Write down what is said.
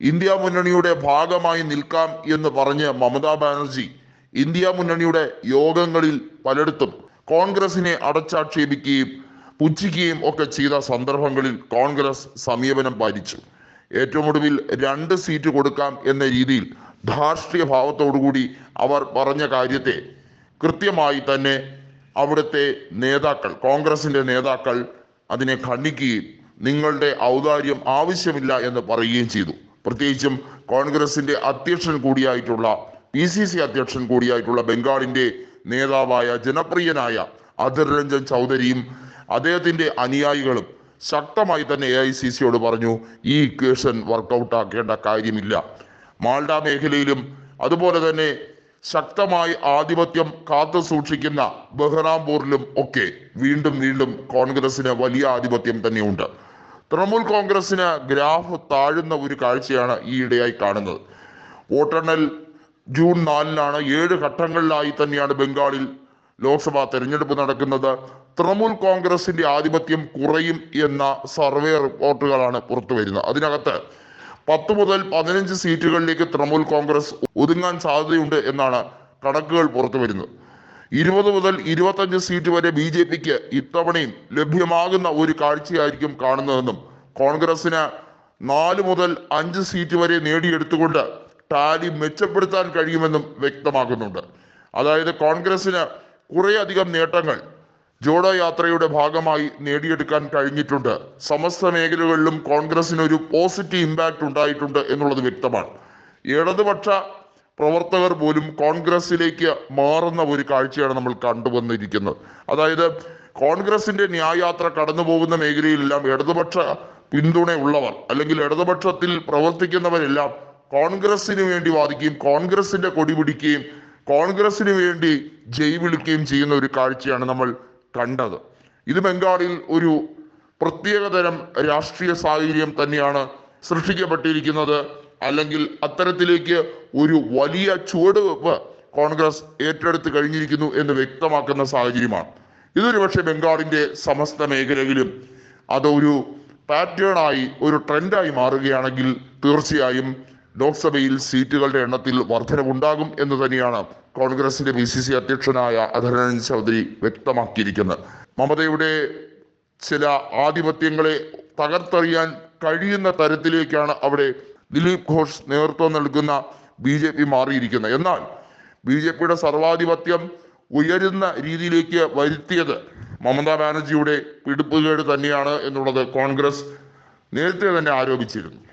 India മുന്നണിയുടെ ഭാഗമായി നിൽക്കാം എന്ന് പറഞ്ഞ് മമതാ ബാനർജി ഇന്ത്യ മുന്നണിയുടെ യോഗങ്ങളിൽ പലയിടത്തും കോൺഗ്രസിനെ അടച്ചാക്ഷേപിക്കുകയും പുച്ഛിക്കുകയും ഒക്കെ ചെയ്ത സന്ദർഭങ്ങളിൽ കോൺഗ്രസ് സമീപനം പാലിച്ചു. ഏറ്റവും ഒടുവിൽ രണ്ട് സീറ്റ് കൊടുക്കാം എന്ന രീതിയിൽ ധാർഷ്ട്രീയ ഭാവത്തോടുകൂടി അവർ പറഞ്ഞ കാര്യത്തെ കൃത്യമായി തന്നെ അവിടുത്തെ നേതാക്കൾ കോൺഗ്രസിന്റെ നേതാക്കൾ അതിനെ ഖണ്ഡിക്കുകയും നിങ്ങളുടെ ഔദാര്യം ആവശ്യമില്ല എന്ന് പറയുകയും ചെയ്തു. പ്രത്യേകിച്ചും കോൺഗ്രസിന്റെ അധ്യക്ഷൻ കൂടിയായിട്ടുള്ള പി സി സി അധ്യക്ഷൻ കൂടിയായിട്ടുള്ള ബംഗാളിന്റെ നേതാവായ ജനപ്രിയനായ അധിർ രഞ്ജൻ ചൗധരിയും അദ്ദേഹത്തിന്റെ അനുയായികളും ശക്തമായി തന്നെ എ ഐ സി സിയോട് പറഞ്ഞു ഈ ഇക്വേഷൻ വർക്കൗട്ട് ആക്കേണ്ട കാര്യമില്ല. മാൾഡ മേഖലയിലും അതുപോലെ തന്നെ ശക്തമായി ആധിപത്യം കാത്തു സൂക്ഷിക്കുന്ന ബഹ്റാംപൂരിലും ഒക്കെ വീണ്ടും വീണ്ടും കോൺഗ്രസിന് വലിയ ആധിപത്യം തന്നെയുണ്ട്. തൃണമൂൽ കോൺഗ്രസിന് ഗ്രാഫ് താഴുന്ന ഒരു കാഴ്ചയാണ് ഈയിടെയായി കാണുന്നത്. വോട്ടെണ്ണൽ ജൂൺ നാലിനാണ് ഏഴ് ഘട്ടങ്ങളിലായി തന്നെയാണ് ബംഗാളിൽ ലോക്സഭാ തെരഞ്ഞെടുപ്പ് നടക്കുന്നത്. തൃണമൂൽ കോൺഗ്രസിന്റെ ആധിപത്യം കുറയും എന്ന സർവേ റിപ്പോർട്ടുകളാണ് പുറത്തു വരുന്നത്. അതിനകത്ത് പത്ത് മുതൽ പതിനഞ്ച് സീറ്റുകളിലേക്ക് തൃണമൂൽ കോൺഗ്രസ് ഒതുങ്ങാൻ സാധ്യതയുണ്ട് എന്നാണ് കണക്കുകൾ പുറത്തു വരുന്നത്. ഇരുപത് മുതൽ ഇരുപത്തഞ്ച് സീറ്റ് വരെ ബി ജെ പിക്ക് ഇത്തവണയും ലഭ്യമാകുന്ന ഒരു കാഴ്ചയായിരിക്കും കാണുന്നതെന്നും കോൺഗ്രസിന് നാല് മുതൽ അഞ്ച് സീറ്റ് വരെ നേടിയെടുത്തുകൊണ്ട് ടാലി മെച്ചപ്പെടുത്താൻ കഴിയുമെന്നും വ്യക്തമാക്കുന്നുണ്ട്. അതായത് കോൺഗ്രസിന് കുറേയധികം നേട്ടങ്ങൾ ജോഡോ യാത്രയുടെ ഭാഗമായി നേടിയെടുക്കാൻ കഴിഞ്ഞിട്ടുണ്ട്. സമസ്ത മേഖലകളിലും കോൺഗ്രസിന് ഒരു പോസിറ്റീവ് ഇമ്പാക്റ്റ് ഉണ്ടായിട്ടുണ്ട് എന്നുള്ളത് വ്യക്തമാണ്. ഇടതുപക്ഷ പ്രവർത്തകർ പോലും കോൺഗ്രസിലേക്ക് മാറുന്ന ഒരു കാഴ്ചയാണ് നമ്മൾ കണ്ടുവന്നിരിക്കുന്നത്. അതായത് കോൺഗ്രസിന്റെ ന്യായയാത്ര കടന്നു പോകുന്ന മേഖലയിലെല്ലാം ഇടതുപക്ഷ പിന്തുണയുള്ളവർ അല്ലെങ്കിൽ ഇടതുപക്ഷത്തിൽ പ്രവർത്തിക്കുന്നവരെല്ലാം കോൺഗ്രസിന് വേണ്ടി വാദിക്കുകയും കോൺഗ്രസിന്റെ കൊടി പിടിക്കുകയും കോൺഗ്രസിന് വേണ്ടി ജയ് വിളിക്കുകയും ചെയ്യുന്ന ഒരു കാഴ്ചയാണ് നമ്മൾ കണ്ടത്. ഇത് ബംഗാളിൽ ഒരു പ്രത്യേകതരം രാഷ്ട്രീയ സാഹചര്യം തന്നെയാണ് സൃഷ്ടിക്കപ്പെട്ടിരിക്കുന്നത്. അല്ലെങ്കിൽ അത്തരത്തിലേക്ക് ഒരു വലിയ ചുവടുവെപ്പ് കോൺഗ്രസ് ഏറ്റെടുത്ത് കഴിഞ്ഞിരിക്കുന്നു എന്ന് വ്യക്തമാക്കുന്ന സാഹചര്യമാണ്. ഇതൊരു പക്ഷേ ബംഗാളിന്റെ സമസ്ത മേഖലയിലും അതൊരു പാറ്റേണായി ഒരു ട്രെൻഡായി മാറുകയാണെങ്കിൽ തീർച്ചയായും ലോക്സഭയിൽ സീറ്റുകളുടെ എണ്ണത്തിൽ വർധനവുണ്ടാകും എന്ന് തന്നെയാണ് കോൺഗ്രസിന്റെ ബി സി സി അധ്യക്ഷനായ അധരൻ ചൗധരി വ്യക്തമാക്കിയിരിക്കുന്നത്. മമതയുടെ ചില ആധിപത്യങ്ങളെ തകർത്തെറിയാൻ കഴിയുന്ന തരത്തിലേക്കാണ് അവിടെ ദിലീപ് ഘോഷ് നേതൃത്വം നൽകുന്ന ബി ജെ പി മാറിയിരിക്കുന്നത് എന്നാൽ ബി ജെ പിയുടെ സർവാധിപത്യം ഉയരുന്ന രീതിയിലേക്ക് വരുത്തിയത് മമതാ ബാനർജിയുടെ പിടിപ്പുകേട് തന്നെയാണ് എന്നുള്ളത് കോൺഗ്രസ് നേരത്തെ തന്നെ ആരോപിച്ചിരുന്നു.